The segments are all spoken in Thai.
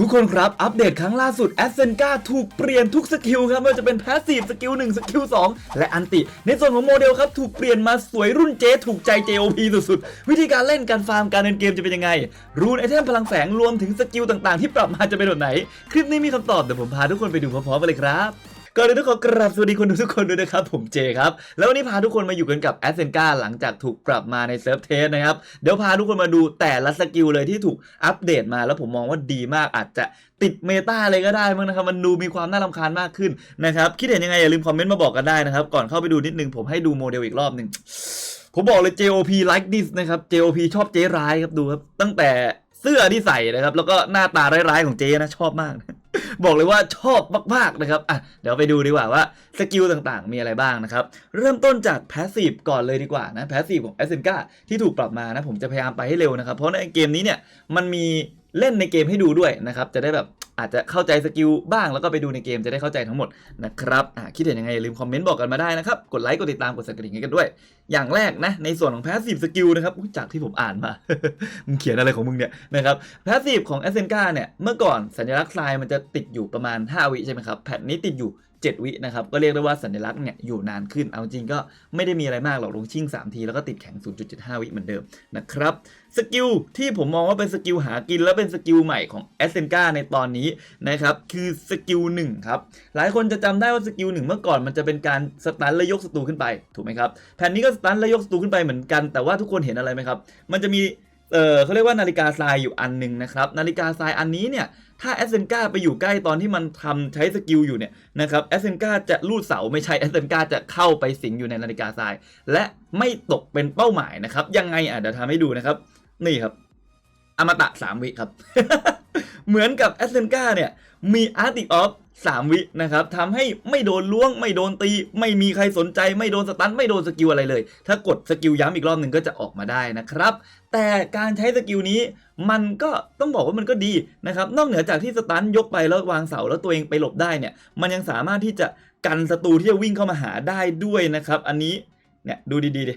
ทุกคนครับอัปเดตครั้งล่าสุดแอสเซนกาถูกเปลี่ยนทุกสกิลครับไม่ว่าจะเป็นแพสซีฟสกิล1สกิล2และอันติ ในส่วนของโมเดลครับถูกเปลี่ยนมาสวยรุ่นเจถูกใจ JOP สุดๆ วิธีการเล่นการฟาร์มการเล่นเกมจะเป็นยังไง รูนไอเทมพลังแสงรวมถึงสกิลต่างๆ ที่ปรับมาจะเป็นแบบไหน คลิปนี้มีคำตอบเดี๋ยวผมพาทุกคนไปดูพร้อมๆกันเลยครับ ก่อนอื่นต้องขอกราบสวัสดีคนดูทุกคนด้วยนะครับ ผมเจครับ แล้ววันนี้พาทุกคนมาอยู่กันกับแอสเซนกาหลังจากถูกปรับมาในเซิร์ฟเทสนะครับ เดี๋ยวพาทุกคนมาดูแต่ละสกิลเลยที่ถูกอัปเดตมาแล้วผมมองว่าดีมากอาจจะติดเมตาเลยก็ได้มั้งนะครับ มันดูมีความน่ารำคาญมากขึ้นนะครับคิดเห็นยังไงอย่าลืมคอมเมนต์มาบอกกันได้นะครับ ก่อนเข้าไปดูนิดนึงผมให้ดูโมเดลอีกรอบหนึ่งผมบอกเลย JOP like this นะครับ JOP ชอบเจ๊ร้ายครับดูครับตั้งแต่เสื้อที่ใส่นะครับแล้วก็หน้าตาร้ายๆของเจ๊นะชอบมาก บอกเลยว่าชอบมากๆนะครับอะเดี๋ยวไปดูดีกว่าว่าสกิลต่างๆ มีอะไรบ้างนะครับ เริ่มต้นจากแพสซีฟก่อนเลยดีกว่านะแพสซีฟของ a s เซนกาที่ถูกปรับมานะ ผมจะพยายามไปให้เร็วนะครับ เพราะในเกมนี้เนี่ยมันมีเล่นในเกมให้ดูด้วยนะครับ จะได้แบบ อาจจะเข้าใจสกิลบ้างแล้วก็ไปดูในเกมจะได้เข้าใจทั้งหมดนะครับคิดเห็นยังไงอย่าลืมคอมเมนต์บอกกันมาได้นะครับ กดไลค์กดติดตามกดสั่นกระดิ่งให้กันด้วย อย่างแรกนะ ในส่วนของ passive skill นะครับจากที่ผมอ่านมา มึงเขียนอะไรของมึงเนี่ยนะครับ passive ของ a s เซนกาเนี่ยเมื่อก่อนสัญลักษณ์ทรายมันจะติดอยู่ประมาณ 5 วิใช่ไหมครับแผ่นนี้ติดอยู่7 วินะครับ ก็เรียกได้ว่าสัญลักษณ์เนี่ยอยู่นานขึ้น เอาจริงก็ไม่ได้มีอะไรมากหรอกลงชิ่ง 3 ที แล้วก็ติดแข็ง 0.75 วิเหมือนเดิมนะครับ สกิลที่ผมมองว่าเป็นสกิลหากินและเป็นสกิลใหม่ของ a s เซนกาในตอนนี้นะครับคือสกิล1ครับหลายคนจะจำได้ว่าสกิลหนึ่งเมื่อก่อนมันจะเป็นการสตันและยกศัตรูขึ้นไปถูกไหมครับแผ่นนี้ก็สตันและยกศัตรูขึ้นไปเหมือนกันแต่ว่าทุกคนเห็นอะไรไหมครับมันจะมีเออเขาเรียกว่านาฬิกาทรายอยู่อันหนึ่งนะครับนาฬิกาทรายอันนี้เนี่ยถ้าแอสเซนกาไปอยู่ใกล้ตอนที่มันทำใช้สกิลอยู่เนี่ยนะครับแอสเซนกาจะลูดเสาไม่ใช่แอสเซนกาจะเข้าไปสิงอยู่ในนาฬิกาทราย และไม่ตกเป็นเป้าหมายนะครับยังไงอะเดี๋ยวทำให้ดูนะครับ นี่ครับ อมตะ3วิครับ เหมือนกับแอสเซนกาเนี่ย มีอาร์ติออฟ3วินะครับทำให้ไม่โดนล้วง ไม่โดนตี ไม่มีใครสนใจ ไม่โดนสตัน ไม่โดนสกิลอะไรเลย ถ้ากดสกิลย้ำอีกรอบหนึ่งก็จะออกมาได้นะครับ แต่การใช้สกิลนี้มันก็ต้องบอกว่ามันก็ดีนะครับ นอกเหนือจากที่สตันยกไปแล้ววางเสาแล้วตัวเองไปหลบได้เนี่ย มันยังสามารถที่จะกันศัตรูที่จะวิ่งเข้ามาหาได้ด้วยนะครับ อันนี้เนี่ยดูดีๆดิ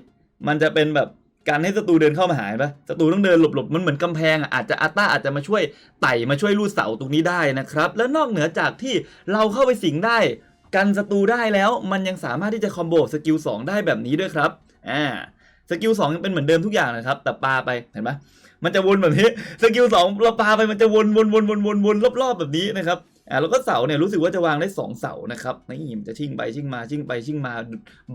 มันจะเป็นแบบ การให้ศัตรูเดินเข้ามาหาเห็นปะศัตรูต้องเดินหลบๆ มันเหมือนกำแพงอะอาจจะอาต้าอาจจะมาช่วยไต่มาช่วยลูดเสาตรงนี้ได้นะครับ แล้วนอกเหนือจากที่เราเข้าไปสิงได้ กันศัตรูได้แล้ว มันยังสามารถที่จะคอมโบสกิล2ได้แบบนี้ด้วยครับอ่าสกิล2ยังเป็นเหมือนเดิมทุกอย่างนะครับ แต่ปาไปเห็นปะมันจะวนแบบนี้สกิล2เราปาไปมันจะวนวนวนวนวนวนรอบๆแบบนี้นะครับ อ่าแล้วก็เสาเนี่ยรู้สึกว่าจะวางได้ 2 เสานะครับนี่มันจะชิ่งไปชิ่งมาชิ่งไปชิ่งมา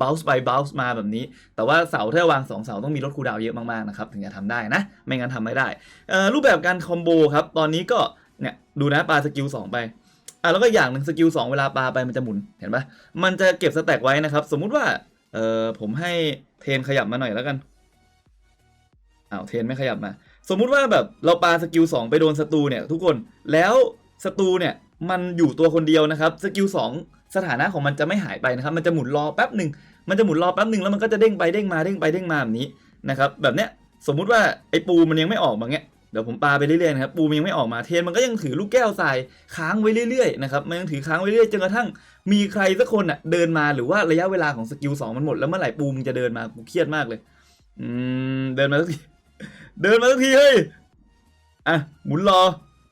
bounce ไป bounce มาแบบนี้ แต่ว่าเสาถ้าวาง 2 เสาต้องมีลดคูดาวเยอะมากๆนะครับถึงจะทำได้นะ ไม่งั้นทำไม่ได้อ่อรูปแบบการคอมโบครับตอนนี้ก็เนี่ยดูนะปลาสกิล2ไปอ่าแล้วก็อย่างหนึ่งสกิล2เวลาปลาไปมันจะหมุนเห็นปะมันจะเก็บสแต็กไว้นะครับสมมุติว่าเออผมให้เทนขยับมาหน่อยแล้วกันอ้าวเทนไม่ขยับมา สมมุติว่าแบบเราปาสกิล2ไปโดนศัตรูเนี่ยทุกคนแล้วศัตรูเนี่ย มันอยู่ตัวคนเดียวนะครับสกิล2สถานะของมันจะไม่หายไปนะครับ มันจะหมุนรอแป๊บหนึ่งมันจะหมุนรอแป๊บหนึ่งแล้วมันก็จะเด้งไปเด้งมาเด้งไปเด้งมาแบบนี้นะครับแบบเนี้ยสมมุติว่าไอ้ปูมันยังไม่ออกมาเงี้ยเดี๋ยวผมปาไปเรื่อยๆนะครับปูมันยังไม่ออกมาเทนมันก็ยังถือลูกแก้วทรายค้างไว้เรื่อยๆนะครับมันยังถือค้างไว้เรื่อยจนกระทั่งมีใครสักคนอะเดินมาหรือว่าระยะเวลาของสกิล2มันหมดแล้วเมื่อไหร่ปูมันจะเดินมากูเครียดมากเลย อืมเดินมาสักทีเดินมาสักทีเฮ้ยอะหมุนรอ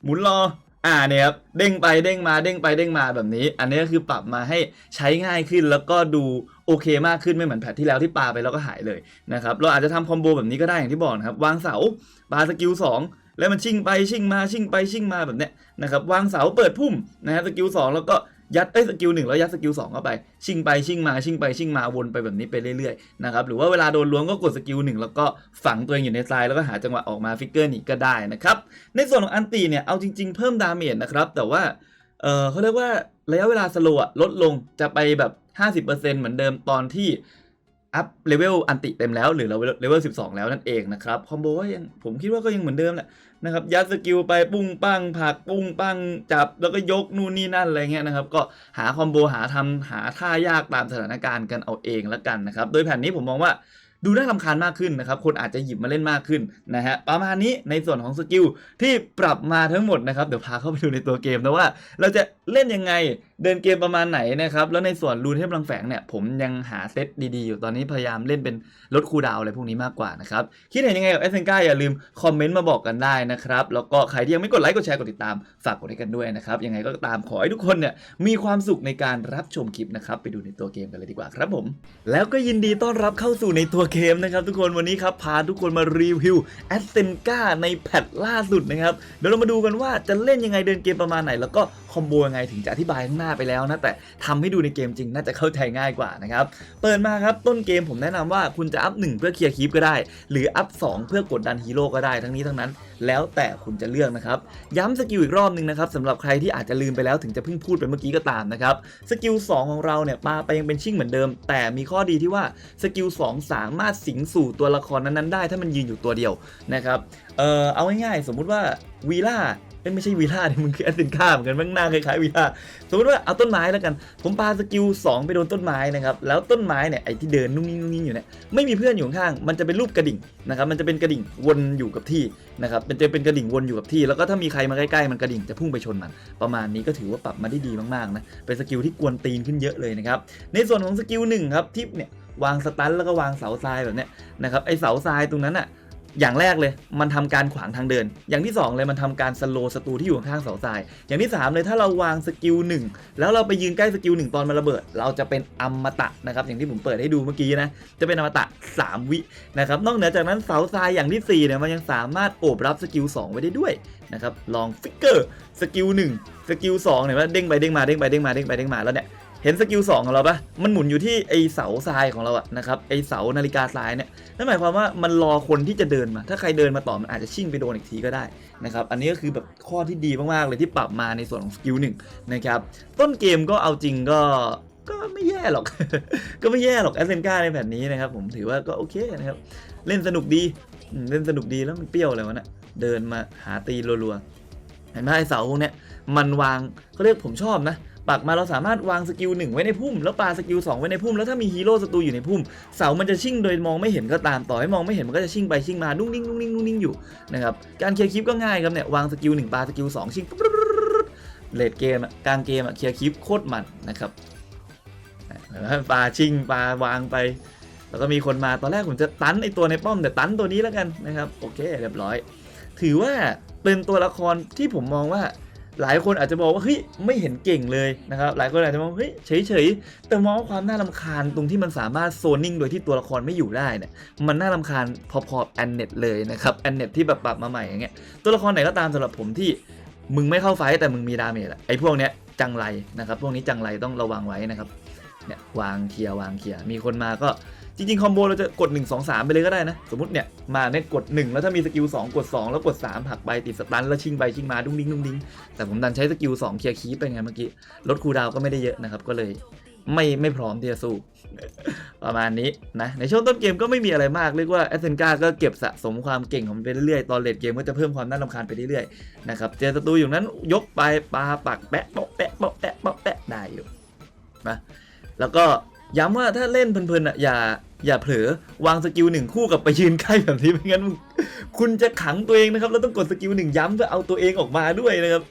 หมุนรอ อ่าเนี่ยครับเด้งไปเด้งมาเด้งไปเด้งมาแบบนี้ อันนี้ก็คือปรับมาให้ใช้ง่ายขึ้นแล้วก็ดูโอเคมากขึ้นไม่เหมือนแพทที่แล้วที่ปาไปแล้วก็หายเลยนะครับเราอาจจะทำคอมโบแบบนี้ก็ได้อย่างที่บอกนะครับวางเสาปาสกิล2แล้วมันชิ่งไปชิ่งมาชิ่งไปชิ่งมาแบบเนี้ยนะครับวางเสาเปิดพุ่มนะฮะสกิล2แล้วก็ ยัดเอ้ยสกิลหนึ่งแล้วยัดสกิลสองเข้าไป ชิงไปชิงมาชิงไปชิงมาวนไปแบบนี้ไปเรื่อยๆนะครับหรือว่าเวลาโดนล้วงก็กดสกิลหนึ่งแล้วก็ฝังตัวเองอยู่ในทรายแล้วก็หาจังหวะออกมาฟิกเกอร์นีก็ได้นะครับในส่วนของอันตีเนี่ยเอาจริง ๆ เพิ่มดาเมจนะครับแต่ว่าเออเขาเรียกว่าระยะเวลาสโลว์ลดลงจะไปแบบ 50%เหมือนเดิมตอนที่อัพเลเวลอันติเต็มแล้วหรือเราเลเวล12แล้วนั่นเองนะครับคอมโบก็ยังผมคิดว่าก็ยังเหมือนเดิมแหละ นะครับยัดสกิลไปปุ้งปั้งผักปุ้งปั้งจับแล้วก็ยกนู่นนี่นั่นอะไรเงี้ยนะครับก็หาคอมโบหาทำหาท่ายากตามสถานการณ์กันเอาเองละกันนะครับโดยแผ่นนี้ผมมองว่าดูน่าลำคาญมากขึ้นนะครับ คนอาจจะหยิบมาเล่นมากขึ้นนะฮะ ประมาณนี้ในส่วนของสกิลที่ปรับมาทั้งหมดนะครับ เดี๋ยวพาเข้าไปดูในตัวเกมนะว่า เราจะเล่นยังไง เดินเกมประมาณไหนนะครับ แล้วในส่วนรูนเทพลังแฝงเนี่ย ผมยังหาเซตดีๆ อยู่ตอนนี้พยายามเล่นเป็นลดคูดาวอะไรพวกนี้มากกว่านะครับ คิดเห็นยังไงกับเอสเซนก้าอย่าลืมคอมเมนต์มาบอกกันได้นะครับ แล้วก็ใครที่ยังไม่กดไลค์กดแชร์กดติดตาม ฝากกดให้กันด้วยนะครับ ยังไงก็ตามขอให้ทุกคนเนี่ยมีความสุขในการรับชมคลิปนะครับ ไปดูในตัวเกมกันเลยดีกว่าครับผม แล้วก็ยินดีต้อนรับเข้าสู่ในตัวเกมนะครับทุกคนวันนี้ครับพาทุกคนมารีวิวแอสเซนก้าในแพทล่าสุดนะครับเดี๋ยวเรามาดูกันว่าจะเล่นยังไงเดินเกมประมาณไหน แล้วก็ คอมโบยังไงถึงจะอธิบายข้างหน้าไปแล้วนะแต่ทำให้ดูในเกมจริงน่าจะเข้าใจง่ายกว่านะครับเปิดมาครับต้นเกมผมแนะนำว่าคุณจะอัพ 1 เพื่อเคลียร์คีปก็ได้ หรืออัพ 2 เพื่อกดดันฮีโร่ก็ได้ทั้งนี้ทั้งนั้น แล้วแต่คุณจะเลือกนะครับย้ำสกิลอีกรอบหนึ่งนะครับสำหรับใครที่อาจจะลืมไปแล้วถึงจะเพิ่งพูดไปเมื่อกี้ก็ตามนะครับสกิล2ของเราเนี่ยปาไปยังเป็นชิ่งเหมือนเดิม แต่มีข้อดีที่ว่าสกิล2สามารถสิงสู่ตัวละครนั้นๆได้ ถ้ามันยืนอยู่ตัวเดียวนะครับเออเอาง่ายๆสมมุติว่าวีล่า เอ้ยไม่ใช่วีล่าดิมึงคือแอสเซนค่าเหมือนกันมันหน้าคล้ายๆวีล่าสมมติว่าเอาต้นไม้แล้วกัน ผมปาสกิล2ไปโดนต้นไม้นะครับแล้วต้นไม้เนี่ยไอ้ที่เดินนุ่งนิ่งนุ่งนิ่งอยู่เนี่ยไม่มีเพื่อนอยู่ข้างมันจะเป็นรูปกระดิ่งนะครับมันจะเป็นกระดิ่งวนอยู่กับที่นะครับมันจะเป็นกระดิ่งวนอยู่กับที่ แล้วก็ถ้ามีใครมาใกล้ๆมันกระดิ่งจะพุ่งไปชนมัน ประมาณนี้ก็ถือว่าปรับมาได้ดีมากๆนะเป็นสกิลที่กวนตีนขึ้นเยอะเลยนะครับในส่วนของสกิลหนึ่งครับที่เนี่ยวางสตันแล้วก็วางเสาทรายแบบเนี้ยนะครับไอเสาทรายตรงนั้นอะ อย่างแรกเลยมันทำการขวางทางเดิน อย่างที่สองเลยมันทำการสโลว์ศัตรูที่อยู่ข้างเสาทราย อย่างที่สามเลยถ้าเราวางสกิลหนึ่งแล้วเราไปยืนใกล้สกิลหนึ่งตอนมันระเบิด เราจะเป็นอมตะนะครับอย่างที่ผมเปิดให้ดูเมื่อกี้นะจะเป็นอมตะ 3 วินะครับนอกเหนือจากนั้นเสาทรายอย่างที่สี่เนี่ยมันยังสามารถโอบรับสกิล2ไว้ได้ด้วยนะครับลองฟิกเกอร์สกิล1สกิล2เนี่ยว่าเด้งไปเด้งมาเด้งไปเด้งมาเด้งไปเด้งมาแล้วเนี่ย เห็นสกิล2ของเราปะมันหมุนอยู่ที่ไอเสาทรายของเราอะนะครับไอเสานาฬิกาทรายเนี่ยนั่นหมายความว่ามันรอคนที่จะเดินมา ถ้าใครเดินมาต่อมันอาจจะชิ่งไปโดนอีกทีก็ได้นะครับอันนี้ก็คือแบบข้อที่ดีมากๆเลยที่ปรับมาในส่วนของสกิลหนึ่งนะครับต้นเกมก็เอาจริงก็ก็ไม่แย่หรอก ก็ไม่แย่หรอกแอสเซนกาในแผ่นนี้นะครับผมถือว่าก็โอเคนะครับ เล่นสนุกดี เล่นสนุกดีแล้วมันเปรี้ยวอะไรวะเนี่ยเดินมาหาตีรัวๆเห็นไหมไอเสาพวกเนี้ยมันวางเขาเรียกผมชอบนะ ปักมาเราสามารถวางสกิลหนึ่งไว้ในพุ่ม แล้วปาสกิลสองไว้ในพุ่ม แล้วถ้ามีฮีโร่ศัตรูอยู่ในพุ่ม เสามันจะชิ่งโดยมองไม่เห็นก็ตามต่อให้มองไม่เห็นมันก็จะชิ่งไปชิ่งมานุ่งนิ่งนุ่งนิ่งนุ่งนิ่งอยู่นะครับการเคลียร์คลิปก็ง่ายครับเนี่ยวางสกิลหนึ่งปาสกิลสองชิ่งเลดเกมกลางเกมอะเคลียร์คลิปโคตรมันนะครับปาชิ่งปาวางไป แล้วก็มีคนมาตอนแรกผมจะตันไอตัวในป้อมแต่ตันตัวนี้แล้วกันนะครับ โอเคเรียบร้อย ถือว่าเป็นตัวละครที่ผมมองว่า หลายคนอาจจะบอกว่าเฮ้ยไม่เห็นเก่งเลยนะครับหลายคนอาจจะมองเฮ้ยเฉยๆแต่มองว่าความน่ารำคาญตรงที่มันสามารถโซนิ่งโดยที่ตัวละครไม่อยู่ได้เนี่ยมันน่ารำคาญพอๆแอนเน็ตเลยนะครับแอนเน็ตที่แบบปรับมาใหม่อย่างเงี้ยตัวละครไหนก็ตามสำหรับผมที่มึงไม่เข้าไฟแต่มึงมีดาเมจอะไอ้พวกเนี้ยจังไรนะครับพวกนี้จังไรต้องระวังไว้นะครับเนี่ยวางเคลียร์วางเคลียร์มีคนมาก็ จริงๆคอมโบเราจะกด 1 2 3 ไปเลยก็ได้นะ สมมติเนี่ยมาเนี่ยกด 1 แล้วถ้ามีสกิล2กด 2 แล้วกด3ผักไปติดสตันแล้วชิงไปชิงมาดุ้งดิ้งดุ้งดิ้งแต่ผมดันใช้สกิล2เคลียร์คีปไปไงเมื่อกี้ลดคูดาวก็ไม่ได้เยอะนะครับก็เลยไม่ไม่พร้อมที่จะสู้ ประมาณนี้นะในช่วงต้นเกมก็ไม่มีอะไรมากเรียกว่าแอสเซนกาก็เก็บสะสมความเก่งของมันไปเรื่อยๆ ตอนเลดเกมก็จะเพิ่มความน่ารำคาญไปเรื่อยๆนะครับเจอศัตรูอยู่นั้นยกไปปาปักแปะโปะแปะโปะแปะโปะแปะได้อยู่นะแล้วก็ ย้ำว่าถ้าเล่นเพลินๆอะอย่าอย่าเผลอวางสกิลหนึ่งคู่กับไปยืนใกล้แบบนี้ไม่งั้นคุณจะขังตัวเองนะครับแล้วต้องกดสกิลหนึ่งย้ำเพื่อเอาตัวเองออกมาด้วยนะครับ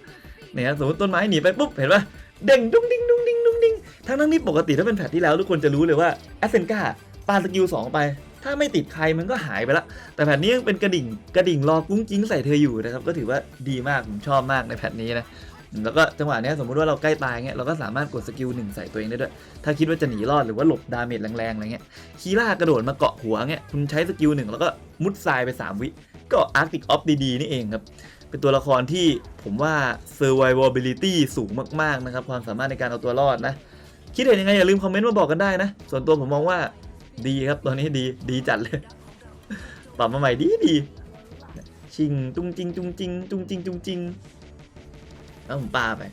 เนี่ยสมมติต้นไม้หนีไปปุ๊บเห็นปะเด้งดุ้งดิ้งดุ้งดิ้งดุ้งดิ้งทั้งทั้งๆที่ปกติถ้าเป็นแพทที่แล้วทุกคนจะรู้เลยว่าแอสเซนกาปาสกิลสองไป ถ้าไม่ติดใครมันก็หายไปละ แต่แพทนี้ยังเป็นกระดิ่งกระดิ่งรอกุ้งกิ้งใส่เธออยู่นะครับก็ถือว่าดีมากผมชอบมากในแพทนี้นะ แล้วก็จังหวะเนี้ยสมมุติว่าเราใกล้ตายเงี้ยเราก็สามารถกดสกิลหนึ่งใส่ตัวเองได้ด้วย ถ้าคิดว่าจะหนีรอดหรือว่าหลบดาเมจแรงๆอะไรเงี้ยคีร่ากระโดดมาเกาะหัวเงี้ยคุณใช้สกิลหนึ่งแล้วก็มุดทรายไปสามวิ ก็อาร์ติกออฟดีๆนี่เองครับ เป็นตัวละครที่ผมว่า survivability สูงมากๆนะครับความสามารถในการเอาตัวรอดนะ คิดเห็นยังไงอย่าลืมคอมเมนต์มาบอกกันได้นะ ส่วนตัวผมมองว่าดีครับตัวนี้ดีดีจัดเลยปรับมาใหม่ดีดีชิงจุงจิงจุงจิงจุงจิงจุงจิง แล้วผมปาไป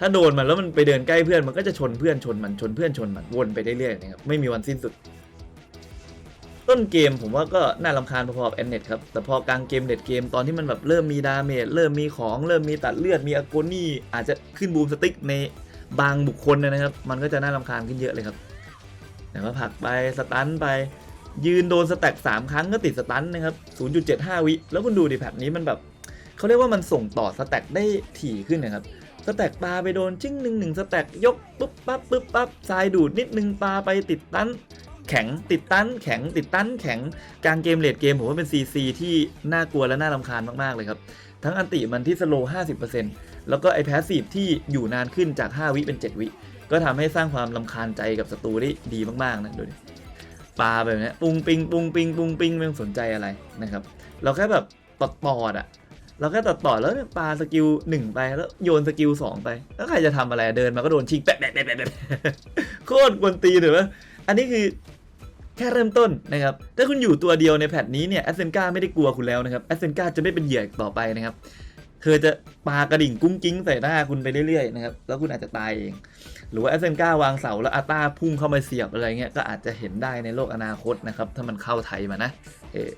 ถ้าโดนมันแล้วมันไปเดินใกล้เพื่อนมันก็จะชนเพื่อนชนมันชนเพื่อนชนมันวนไปเรื่อยๆนะครับไม่มีวันสิ้นสุด ต้นเกมผมว่าก็น่ารำคาญพอๆกับแอนเน็ตครับแต่พอกลางเกมเน็ตเกมตอนที่มันแบบเริ่มมีดาเมจเริ่มมีของเริ่มมีตัดเลือดมีอโกนี่อาจจะขึ้นบูมสติ๊กในบางบุคคลนะครับ มันก็จะน่ารำคาญขึ้นเยอะเลยครับแต่ว่าผลักไปสตันไปยืนโดนสแต็ก3ครั้งก็ติดสตันนะครับ 0.75 วิ แล้วคุณดูดิแพทนี้มันแบบ เขาเรียกว่ามันส่งต่อสแต็กได้ถี่ขึ้นนะครับสแต็กปลาไปโดนจิ้งหนึ่งหนึ่งสแต็กยกปุ๊บปั๊บปุ๊บปั๊บทรายดูดนิดนึงปลาไปติดตันแข็งติดตันแข็งติดตันแข็งกลางเกมเลดเกมผมว่าเป็น CC ที่น่ากลัวและน่ารำคาญมาก ๆ เลยครับ ทั้งอันติมันที่สโลว์50%แล้วก็ไอแพสซีฟที่อยู่นานขึ้นจาก 5 วิเป็น 7 วิ ก็ทำให้สร้างความลำคาญใจกับศัตรูได้ดีมาก ๆ นะดูดิปลาแบบนี้ปุงปิงปุงปิงปุงปิงไม่ต้องสนใจอะไรนะครับ เราแค่แบบตอดตอดอะ เราแค่ตัดต่อแล้วเนี่ยปาสกิลหนึ่งไปแล้วโยนสกิลสองไป แล้วใครจะทำอะไรเดินมาก็โดนชิงแปะแปะแปะแปะแปะโคตรกวนตีนเลยวะอันนี้คือแค่เริ่มต้นนะครับ ถ้าคุณอยู่ตัวเดียวในแพทนี้เนี่ยแอสเซนกาไม่ได้กลัวคุณแล้วนะครับแอสเซนกาจะไม่เป็นเหยื่อต่อไปนะครับ เธอจะปากระดิ่งกุ้งกิ้งใส่หน้าคุณไปเรื่อยๆนะครับ แล้วคุณอาจจะตายเอง หรือว่าแอสเซนกาวางเสาแล้วอาต้าพุ่งเข้ามาเสียบอะไรเงี้ย ก็อาจจะเห็นได้ในโลกอนาคตนะครับ ถ้ามันเข้าไทยมานะ เออ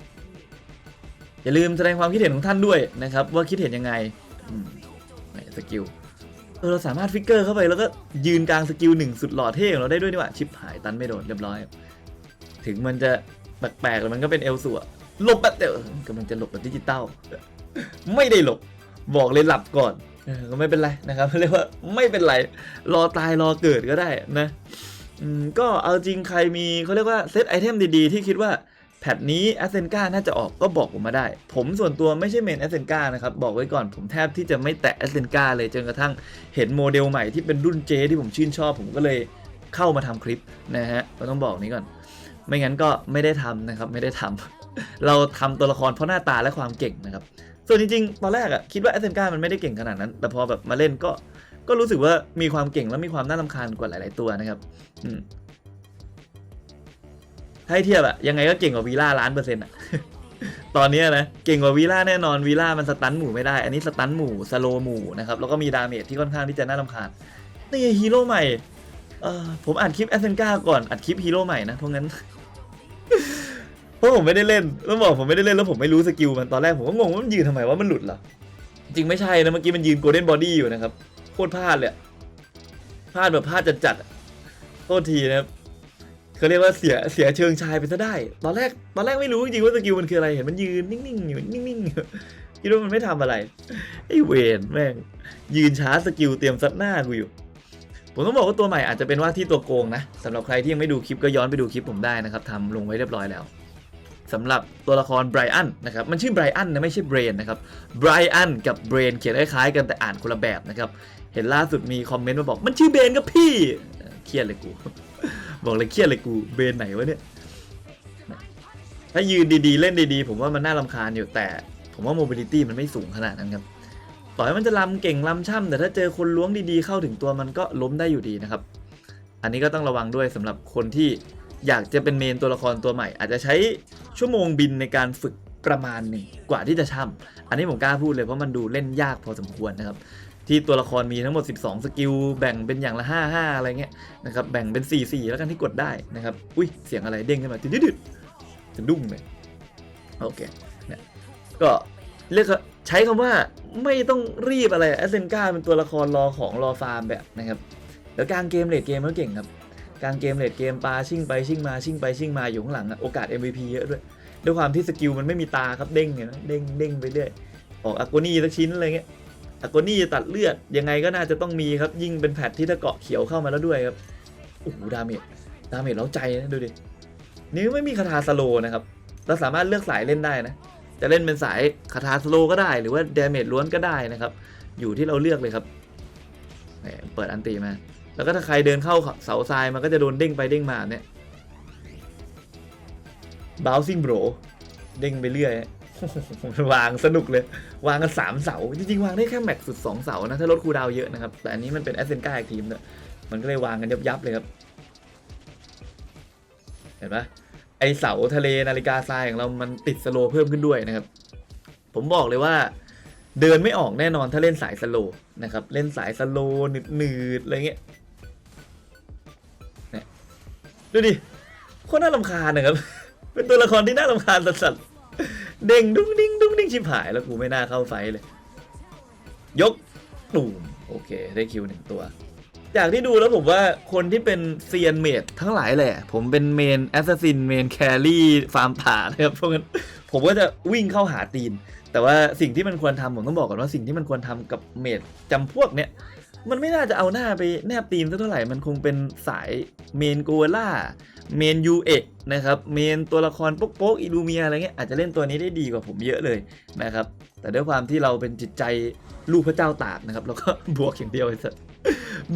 อย่าลืมแสดงความคิดเห็นของท่านด้วยนะครับว่าคิดเห็นยังไงสกิลเออเราสามารถฟิกเกอร์เข้าไปแล้วก็ยืนกลางสกิลหนึ่งสุดหล่อเท่ของเราได้ด้วยนี่ว่าชิปหายตันไม่โดนเรียบร้อย ถึงมันจะแปลกๆแต่มันก็เป็นเอลสัวหลบแบบเดียวกำลังจะหลบแบบดิจิตอลไม่ได้หลบบอกเลยหลับก่อนก็ไม่เป็นไรนะครับเรียกว่าไม่เป็นไรรอตายรอเกิดก็ได้นะก็เอาจริงใครมีเขาเรียกว่าเซตไอเทมดีๆ ที่คิดว่า พทนี้แอสเซนกาน่าจะออกก็บอกผมมาได้ ผมส่วนตัวไม่ใช่เมนแอสเซนกานะครับ บอกไว้ก่อนผมแทบที่จะไม่แตะแอสเซนกาเลยจนกระทั่งเห็นโมเดลใหม่ที่เป็นรุ่นเจที่ผมชื่นชอบ ผมก็เลยเข้ามาทำคลิปนะฮะก็ต้องบอกนี้ก่อน ไม่งั้นก็ไม่ได้ทำนะครับ ไม่ได้ทำเราทำตัวละครเพราะหน้าตาและความเก่งนะครับ ส่วนจริงๆตอนแรกอะคิดว่าแอสเซนกามันไม่ได้เก่งขนาดนั้น แต่พอแบบมาเล่นก็ก็รู้สึกว่ามีความเก่งและมีความน่ารำคาญกว่าหลาย ๆตัวนะครับอืม ถ้าให้เทียบอะยังไงก็เก่งกว่าวีล่าล้านเปอร์เซ็นต์อะตอนนี้นะเก่งกว่าวีล่าแน่นอนวีล่ามันสตันหมู่ไม่ได้ อันนี้สตันหมู่สโลหมู่นะครับแล้วก็มีดาเมจที่ค่อนข้างที่จะน่ารำคาญนี่ฮีโร่ใหม่เออผมอัดคลิปแอสเซนกาก่อนอัดคลิปฮีโร่ใหม่นะเพราะงั้นเพราะผมไม่ได้เล่นต้องบอกผมไม่ได้เล่นแล้วผมไม่รู้สกิลมันตอนแรกผมก็งงว่ามันยืนทำไมว่ามันหลุดเหรอจริงไม่ใช่นะเมื่อกี้มันยืนโกลเด้นบอดี้อยู่นะครับโคตรพลาดเลยพลาดแบบพลาดจัดๆอะโทษทีนะครับ เขาเรียกว่าเสียเสียเชิงชายไปซะได้ ตอนแรกตอนแรกไม่รู้จริงว่าสกิลมันคืออะไร เห็นมันยืนนิ่งๆอยู่นิ่งๆคิดว่ามันไม่ทำอะไร ไอ้เวนแม่ง ยืนช้าสกิลเตรียมซัดหน้ากูอยู่ ผมต้องบอกว่าตัวใหม่อาจจะเป็นว่าที่ตัวโกงนะสำหรับใครที่ยังไม่ดูคลิปก็ย้อนไปดูคลิปผมได้นะครับทำลงไว้เรียบร้อยแล้วสำหรับตัวละครไบรอันนะครับ มันชื่อไบรอันนะไม่ใช่เบรนนะครับไบรอันกับเบรนเขียนคล้ายๆกันแต่อ่านคนละแบบนะครับ เห็นล่าสุดมีคอมเมนต์มาบอก มันชื่อเบรนกับพี่ เครียดเลยกู บอกเลยเครียดเลยกูเบนไหนวะเนี่ยถ้ายืนดีๆ เล่นดีๆ ผมว่ามันน่ารำคาญอยู่แต่ ผมว่าโมบิลิตี้มันไม่สูงขนาดนั้นครับต่อให้มันจะลำเก่งลำช่ำแต่ถ้าเจอคนล้วงดีๆเข้าถึงตัวมันก็ล้มได้อยู่ดีนะครับ อันนี้ก็ต้องระวังด้วยสำหรับคนที่อยากจะเป็นเมนตัวละครตัวใหม่ อาจจะใช้ชั่วโมงบินในการฝึกประมาณหนึ่งกว่าที่จะช่ำอันนี้ผมกล้าพูดเลยเพราะมันดูเล่นยากพอสมควรนะครับ ที่ตัวละครมีทั้งหมด 12 สกิล แบ่งเป็นอย่างละ 5 5 อะไรเงี้ยนะครับแบ่งเป็น 4 4 แล้วกันที่กดได้นะครับอุ้ยเสียงอะไรเด้งขึ้นมาดึดๆจะดุ้งเลยโอเคเนี่ยก็เรียกใช้คำว่าไม่ต้องรีบอะไรแอสเซนกาเป็นตัวละครรอของรอฟาร์มแบบนะครับแล้วกลางเกมเลดเกมเขาเก่งครับกลางเกมเลดเกมปาชิ่งไปชิ่งมาชิ่งไปชิ่งมาอยู่ข้างหลังอะโอกาส MVP เยอะด้วยด้วยความที่สกิลมันไม่มีตาครับเด้งเนี่ยนะเด้งเด้งไปเรื่อยออกอ g กนี่สักชิ้นอะไรเงี้ย อ g กนี่จะตัดเลือดยังไงก็น่าจะต้องมีครับ ยิ่งเป็นแพทที่ถ้าเกาะเขียวเข้ามาแล้วด้วยครับโอ้โหดาเมจดาเมจเล้าใจนะดูดินี่ไม่มีคาถาสโลนะครับเราสามารถเลือกสายเล่นได้นะ จะเล่นเป็นสายคาถาสโลก็ได้ หรือว่าดาเมจล้วนก็ได้นะครับ อยู่ที่เราเลือกเลยครับเปิดอันตีมา แล้วก็ถ้าใครเดินเข้าเสาทรายมันก็จะโดนเด้งไปเด้งมาเนี่ย bouncing bro เด้งไปเรื่อย วางสนุกเลย วางกันสามเสา จริงๆ วางได้แค่แม็กสุดสองเสานะ ถ้าลดคูดาวเยอะนะครับ แต่อันนี้มันเป็นแอสเซนก้าอีกทีมเนี่ยมันก็เลยวางกันยับๆเลยครับ เห็นปะไอเสาทะเลนาฬิกาทรายของเรามันติดสโลเพิ่มขึ้นด้วยนะครับ ผมบอกเลยว่าเดินไม่ออกแน่นอนถ้าเล่นสายสโลนะครับ เล่นสายสโลหนืดๆอะไรเงี้ยเนี่ยดูดิโคตรน่ารำคาญนะครับ เป็นตัวละครที่น่ารำคาญสัสๆ เด้งดุ้งดิ้งดุ้งดิ้งชิบหายแล้วกูไม่น่าเข้าไฟเลย ยกตูมโอเค ได้คิวหนึ่งตัว จากที่ดูแล้วผมว่าคนที่เป็นเซียนเมดทั้งหลายแหละ ผมเป็นเมนแอสซัสซินเมนแครี่ฟาร์มป่านะครับเพราะงั้นผมก็จะวิ่งเข้าหาตีน แต่ว่าสิ่งที่มันควรทำผมต้องบอกก่อนว่าสิ่งที่มันควรทำกับเมดจำพวกเนี้ย มันไม่น่าจะเอาหน้าไปแนบตีนสักเท่าไหร่ มันคงเป็นสายเมนโกล่า เมนยูเอกนะครับ เมนตัวละครโป๊กโป๊กอิลูเมียอะไรเงี้ยอาจจะเล่นตัวนี้ได้ดีกว่าผมเยอะเลยนะครับ แต่ด้วยความที่เราเป็นจิตใจลูกพระเจ้าตากนะครับเราก็บวกอย่างเดียวไอ้สัส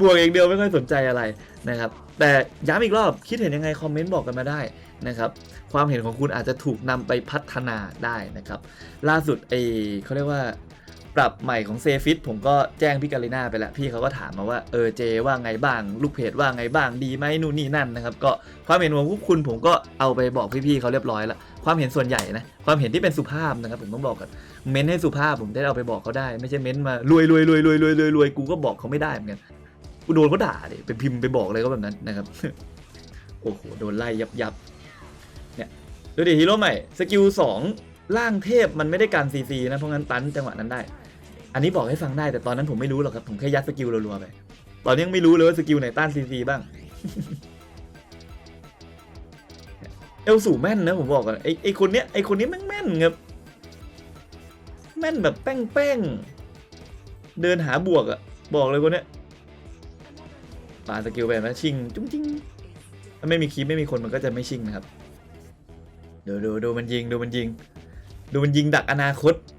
บวกอย่างเดียวไม่ค่อยสนใจอะไรนะครับ แต่ย้ำอีกรอบคิดเห็นยังไงคอมเมนต์บอกกันมาได้นะครับความเห็นของคุณอาจจะถูกนำไปพัฒนาได้นะครับ ล่าสุดไอเขาเรียกว่า ปรับใหม่ของเซฟิตผมก็แจ้งพี่กาลิน่าไปแล้ว พี่เขาก็ถามมาว่าเออเจว่าไงบ้าง ลูกเพจว่าไงบ้างดีไหมนู่นนี่นั่นนะครับก็ความเห็นของพวกคุณผมก็เอาไปบอกพี่ๆเขาเรียบร้อยแล้วความเห็นส่วนใหญ่นะความเห็นที่เป็นสุภาพนะครับผมต้องบอกกันเม้นให้สุภาพผมได้เอาไปบอกเขาได้ ไม่ใช่เม้นมารวยรวยรวยรวยรวยรวยรวยกูก็บอกเขาไม่ได้เหมือนกันกูโดนเขาด่าดิไปพิมพ์ไปบอกเลยก็แบบนั้นนะครับโอ้โหโดนไล่ยับยับเนี่ยดูดิฮีโร่ใหม่สกิลสองล่างเทพมันไม่ได้การซีซีนะเพราะงั้นตันจังหวะนั้นได้ อันนี้บอกให้ฟังได้แต่ตอนนั้นผมไม่รู้หรอกครับ ผมแค่ยัดสกิลรัวๆไป ตอนนี้ยังไม่รู้เลยว่าสกิลไหนต้านซีซีบ้าง เอลสูแม่นนะผมบอกก่อนไอไอคนเนี้ยไอคนนี้แม่งแม่นครับแม่นแบบแป้งแป้งๆเดินหาบวกอะบอกเลยคนเนี้ยปาสกิลไปนะชิงจุ้งจิ้งถ้าไม่มีคีปไม่มีคนมันก็จะไม่ชิงนะครับดูดูดูมันยิงดูมันยิง ดูมันยิงดักอนาคต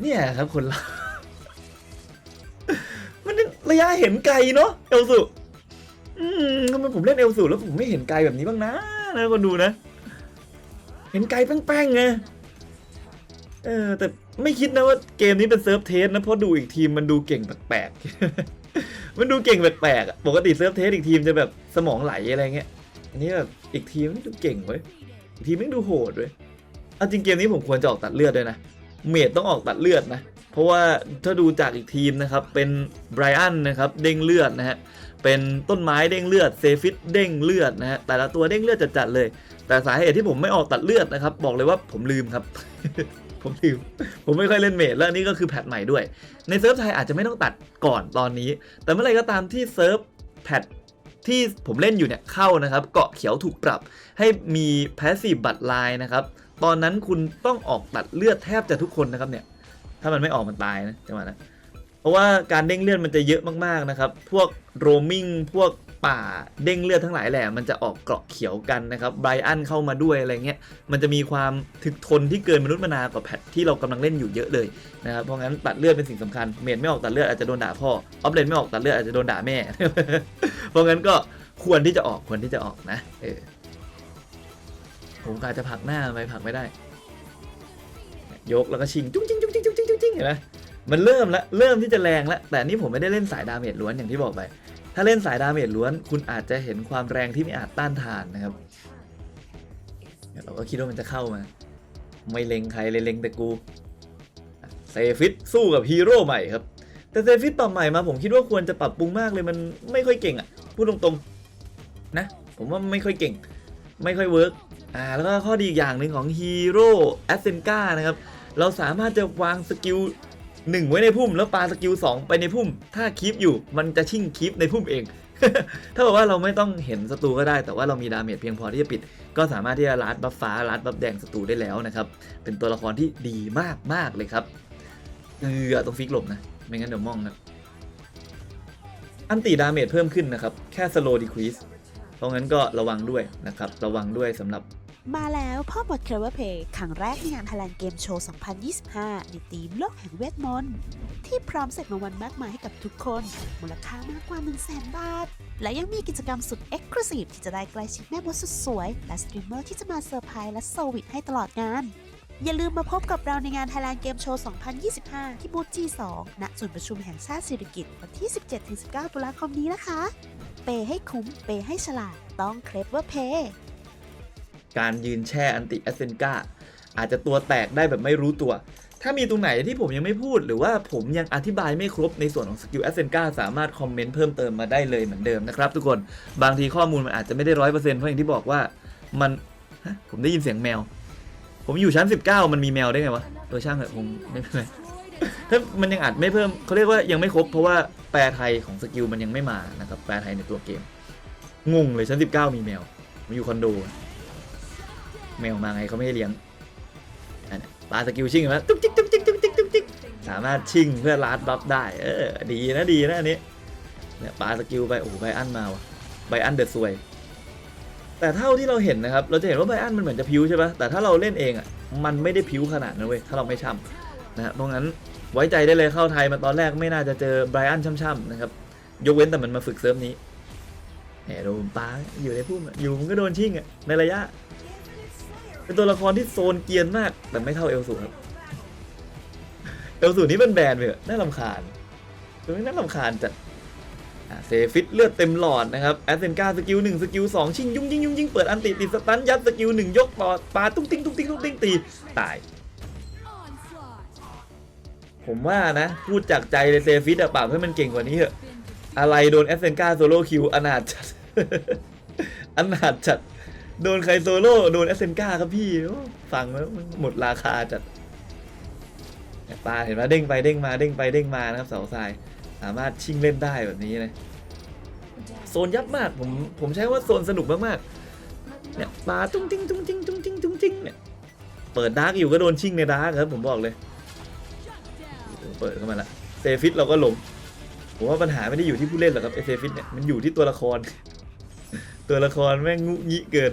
เนี่ยครับคนเรา มันระยะเห็นไกลเนาะเอลสุอืมทำไมผมเล่นเอลสุแล้วผมไม่เห็นไกลแบบนี้บ้างนะนะคนดูนะ เห็นไกลแป้งๆไงเออแต่ไม่คิดนะว่าเกมนี้เป็นเซิร์ฟเทสนะเพราะดูอีกทีมมันดูเก่งแปลกๆ มันดูเก่งแปลกๆอะปกติเซิร์ฟเทสอีกทีมจะแบบสมองไหลอะไรเงี้ย อันนี้แบบอีกทีมไม่ดูเก่งเว้ยอีกทีมไม่ดูโหดเว้ยเอาจริงเกมนี้ผมควรจะออกตัดเลือดด้วยนะ เมดต้องออกตัดเลือดนะ เพราะว่าถ้าดูจากอีกทีมนะครับ เป็นไบรอันนะครับเด้งเลือดนะฮะเป็นต้นไม้เด้งเลือดเซฟิตเด้งเลือดนะฮะแต่ละตัวเด้งเลือดจัดๆเลย แต่สาเหตุที่ผมไม่ออกตัดเลือดนะครับ บอกเลยว่าผมลืมครับ ผมลืมผมไม่ค่อยเล่นเมดแล้วอันนี่ก็คือแพทใหม่ด้วย ในเซิร์ฟไทยอาจจะไม่ต้องตัดก่อนตอนนี้ แต่เมื่อไรก็ตามที่เซิร์ฟแพทที่ผมเล่นอยู่เนี่ยเข้านะครับ เกาะเขียวถูกปรับให้มีแพสซีฟบัตรลายนะครับ ตอนนั้นคุณต้องออกตัดเลือดแทบจะทุกคนนะครับเนี่ย ถ้ามันไม่ออกมันตายนะจังหวะนั้นเพราะว่าการเด้งเลือดมันจะเยอะมากๆนะครับ พวกโรมิงพวกป่าเด้งเลือดทั้งหลายแหละมันจะออกเกราะเขียวกันนะครับไบรอันเข้ามาด้วยอะไรเงี้ยมันจะมีความถึกทนที่เกินมนุษย์มนากว่าแพทที่เรากำลังเล่นอยู่เยอะเลยนะครับเพราะงั้นตัดเลือดเป็นสิ่งสำคัญเมดไม่ออกตัดเลือดอาจจะโดนด่าพ่อออฟเลนไม่ออกตัดเลือดอาจจะโดนด่าแม่ เพราะงั้นก็ควรที่จะออกควรที่จะออกนะเออ ผมก็อาจจะผลักหน้าไปผลักไม่ได้ ยกแล้วก็ชิงจุ้งจิ้งจุ้งจิ้งจุ้งจิ้งจุ้งจิ้งเห็นไหมมันเริ่มแล้วเริ่มที่จะแรงแล้วแต่นี่ผมไม่ได้เล่นสายดาเมจล้วนอย่างที่บอกไป ถ้าเล่นสายดาเมจล้วน คุณอาจจะเห็นความแรงที่ไม่อาจต้านทานนะครับเราก็คิดว่ามันจะเข้ามา ไม่เล็งใครเลยเล็งแต่กูเซฟิตสู้กับฮีโร่ใหม่ครับ แต่เซฟิตปรับใหม่มาผมคิดว่าควรจะปรับปรุงมากเลยมันไม่ค่อยเก่งอะพูดตรงๆนะ ผมว่าไม่ค่อยเก่ง ไม่ค่อยเวิร์ก อ่าแล้วก็ข้อดีอีกอย่างหนึ่งของฮีโร่แอสเซนกานะครับ เราสามารถจะวางสกิลหนึ่งไว้ในพุ่ม แล้วปาสกิลสองไปในพุ่ม ถ้าคีปอยู่มันจะชิ่งคีปในพุ่มเอง ถ้าบอกว่าเราไม่ต้องเห็นศัตรูก็ได้ แต่ว่าเรามีดาเมจเพียงพอที่จะปิด ก็สามารถที่จะลัดบัฟฟ้าลัดบัฟแดงศัตรูได้แล้วนะครับ เป็นตัวละครที่ดีมากมากเลยครับเออต้องฟิกหลบนะ ไม่งั้นเดี๋ยวมองนะอันตีดาเมจเพิ่มขึ้นนะครับ แค่ slow decrease เพราะงั้นก็ระวังด้วยนะครับ ระวังด้วยสำหรับ มาแล้วพ่อบทเคลเวอร์เพย์ครั้งแรกในงาน Thailand Game Show 2025 ในธีมโลกแห่งเวทมนต์ ที่พร้อมเสร็จรางวัลมากมายให้กับทุกคน มูลค่ามากกว่า 1 0 0 0 0 0 บาท และยังมีกิจกรรมสุด Exclusive ที่จะได้ใกล้ชิดแม่มดสุดสวย และสตรีมเมอร์ที่จะมาเซอร์ไพรส์และโซวิตให้ตลอดงานอย่าลืมมาพบกับเราในงาน Thailand Game Show 2025 ที่บูธ G2 ณ ศูนย์ประชุมแห่งชาติสิริกิติ์วันที่ 17-19 ตุลาคมนี้นะคะ ปปให้คุ้ม เปให้ฉลาด ต้องเคลเวอร์เพย์การยืนแช่อันติแอสเซนกาอาจจะตัวแตกได้แบบไม่รู้ตัว ถ้ามีตรงไหนที่ผมยังไม่พูด หรือว่าผมยังอธิบายไม่ครบในส่วนของสกิลแอสเซนกาสามารถคอมเมนต์เพิ่มเติมมาได้เลยเหมือนเดิมนะครับทุกคน บางทีข้อมูลมันอาจจะไม่ได้ร้อยเปอร์เซ็นต์เพราะอย่างที่บอกว่ามันผมได้ยินเสียงแมว ผมอยู่ชั้น 19 มันมีแมวได้ไงวะเออช่างเถอะคงไม่เป็นไรถ้ามันยังอาจไม่เพิ่มเขาเรียกว่ายังไม่ครบเพราะว่า แปลไทยของสกิลมันยังไม่มานะครับแปลไทยในตัวเกม งงเลยชั้น 19 มีแมวผมอยู่คอนโด แมวมาไงเขาไม่ให้เลี้ยงอันปลาสกิลชิ่งเห็นไหมตุ๊กจิ๊กตุ๊กจิ๊กตุ๊กจิ๊กตุ๊กจิ๊กสามารถชิ่งเพื่อลาดบัฟได้เออดีนะดีนะอันนี้เนี่ยปลาสกิลไปโอ้ไบอันมาวะไบอันเดือดซวย แต่เท่าที่เราเห็นนะครับ เราจะเห็นว่าไบอันมันเหมือนจะพิ้วใช่ปะแต่ถ้าเราเล่นเองอะมันไม่ได้พิ้วขนาดนั้นเว้ยถ้าเราไม่ช่ำ นะเพราะงั้นไว้ใจได้เลยเข้าไทยมาตอนแรกไม่น่าจะเจอไบรอันช่ำๆนะครับ ยกเว้นแต่มันมาฝึกเซิร์ฟนี้แหมโดนปลาอยู่ในพุ่มอยู่มันก็โดนชิ่งอะในระยะ เป็นตัวละครที่โซนเกียนมาก แต่ไม่เท่าเอลสูครับ เอลสูนี่เป็นแบนไปเถอน่าลำคาญตัวนี้น่าลำคาญจัดเซฟิตเลือดเต็มหลอดนะครับแอสเซนกาสกิลหนึ่งสกิลสองชิงยุ่งยิงยุ่งยิงเปิดอันติติดสตันยัดสกิลหนึ่งยกปอดปาตุ้งติ้งตุ้งติ้งตุ้งติ้งตีตาย ผมว่านะ พูดจากใจเลยเซฟิตอะปราบให้มันเก่งกว่านี้เถอะอะไรโดนแอสเซนกาโซโล่คิวอนาถจัด อนาถจัด โดนใครโซโล่โดนแอสเซนกาครับพี่ฟังแล้วหมดราคาจัดเนี่ยปลาเห็นไหมเด้งไปเด้งมาเด้งไปเด้งมานะครับเสาทราย สามารถชิงเล่นได้แบบนี้นะโซนยับมากผมผมใช้ว่าโซนสนุกมากๆเนี่ยปลาตุ้งติ้งตุ้งติ้งตุ้งติ้งตุ้งติ้งเนี่ยเปิดดาร์กอยู่ก็โดนชิงในดาร์กครับผมบอกเลย เปิดเข้ามาละเซฟิตเราก็หลงผมว่าปัญหาไม่ได้อยู่ที่ผู้เล่นหรอกครับไอเซฟิตเนี่ยมันอยู่ที่ตัวละคร ตัวละครแม่งงุงิเกิน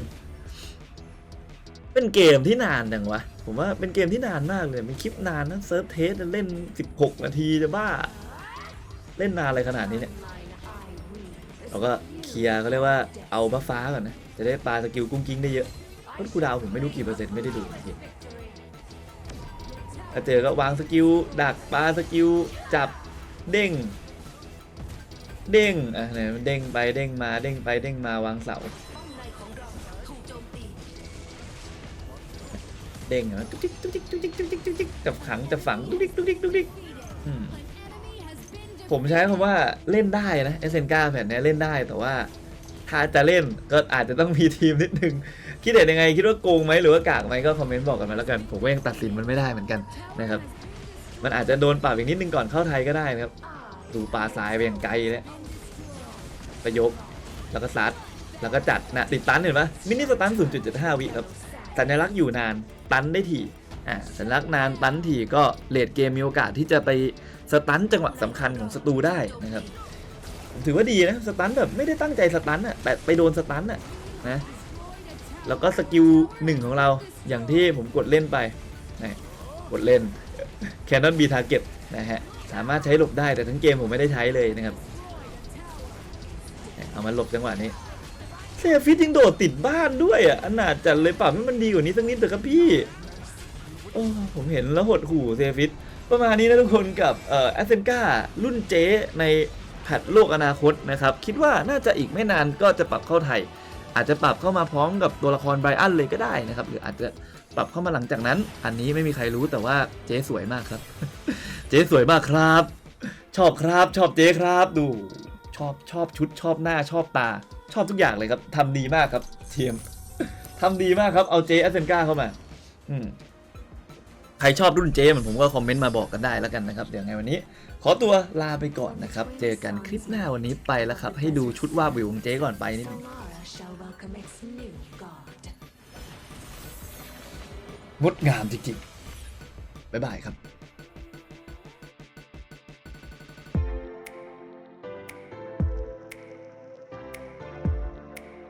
เป็นเกมที่นานจังวะ ผมว่าเป็นเกมที่นานมากเลยมีคลิปนานนะเซิร์ฟเทสเล่น 16 นาทีจะบ้า เล่นนานอะไรขนาดนี้เนี่ยเราก็เคลียร์เขาเรียกว่าเอาบัฟฟ้าก่อนนะ จะได้ปลาสกิลกุ้งกิ้งได้เยอะเพราะคูดาวผมไม่รู้กี่เปอร์เซ็นต์ไม่ได้ดูเมื่อกี้ ถ้าเจอก็วางสกิลดักปลาสกิลจับเด้ง เด้งอะเนี่ยมันเด้งไปเด้งมาเด้งไปเด้งมาวางเสาเด้งอะตุ๊กติ๊กตุ๊กติ๊กตุ๊กติ๊กตุ๊กติ๊กตุ๊กติ๊กจับขังจับฝังตุ๊กติ๊กตุ๊กติ๊กตุ๊กติ๊กผมใช้คำว่าเล่นได้นะเอเซนกาแผ่นเนี้ยเล่นได้แต่ว่าถ้าจะเล่นก็อาจจะต้องมีทีมนิดนึง คิดเห็นยังไงคิดว่าโกงไหมหรือว่ากากไหมก็คอมเมนต์บอกกันมาแล้วกัน ผมก็ยังตัดสินมันไม่ได้เหมือนกันนะครับ มันอาจจะโดนปรับอีกนิดนึงก่อนเข้าไทยก็ได้นะครับ ดูปลาซ้ายไปอย่างไกลเลยประยกแล้วก็ซัดแล้วก็จัดนะติดตันเห็นปะมินิสตัน 0.75 วิครับสัญลักษณ์อยู่นานตันได้ถี่อ่าสัญลักษณ์นานตันถี่ก็เลดเกมมีโอกาสที่จะไปสตันจังหวะสำคัญของศัตรูได้นะครับถือว่าดีนะสตันแบบไม่ได้ตั้งใจสตันอะแต่ไปโดนสตันอะนะ แล้วก็สกิลหนึ่งของเราอย่างที่ผมกดเล่นไปนะกดเล่น Canon B Target นะฮะสามารถใช้หลบได้แต่ทั้งเกมผมไม่ได้ใช้เลยนะครับเอามาหลบจังหวะนี้เซฟิตยังโดดติดบ้านด้วยอะอนาจจัดเลยปรับให้มันดีกว่านี้สักนิดเถอะครับพี่โอ้ผมเห็นแล้วหดหู่เซฟิตประมาณนี้นะทุกคนกับเอ่อแอสเซนการุ่นเจในแพทโลกอนาคตนะครับ คิดว่าน่าจะอีกไม่นานก็จะปรับเข้าไทย อาจจะปรับเข้ามาพร้อมกับตัวละครไบรอันเลยก็ได้นะครับหรืออาจจะปรับเข้ามาหลังจากนั้น อันนี้ไม่มีใครรู้แต่ว่าเจ๊สวยมากครับ เจ๊สวยมากครับ ชอบครับชอบเจ๊ครับ ดูชอบชอบชุดชอบหน้าชอบตา ชอบทุกอย่างเลยครับทำดีมากครับเทียมทำดีมากครับเอาเจ๊แอสเซนกาเข้ามาอืมใครชอบรุ่นเจ๊เหมือนผมก็คอมเมนต์มาบอกกันได้แล้วกันนะครับเดี๋ยวไงวันนี้ ขอตัวลาไปก่อนนะครับ เจอกันคลิปหน้าวันนี้ไปแล้วครับ ให้ดูชุดว่าบวิวของเจ๊ก่อนไปนิดนึง shall welcome its new god. งดงามจริงๆ บ๊ายบายครับ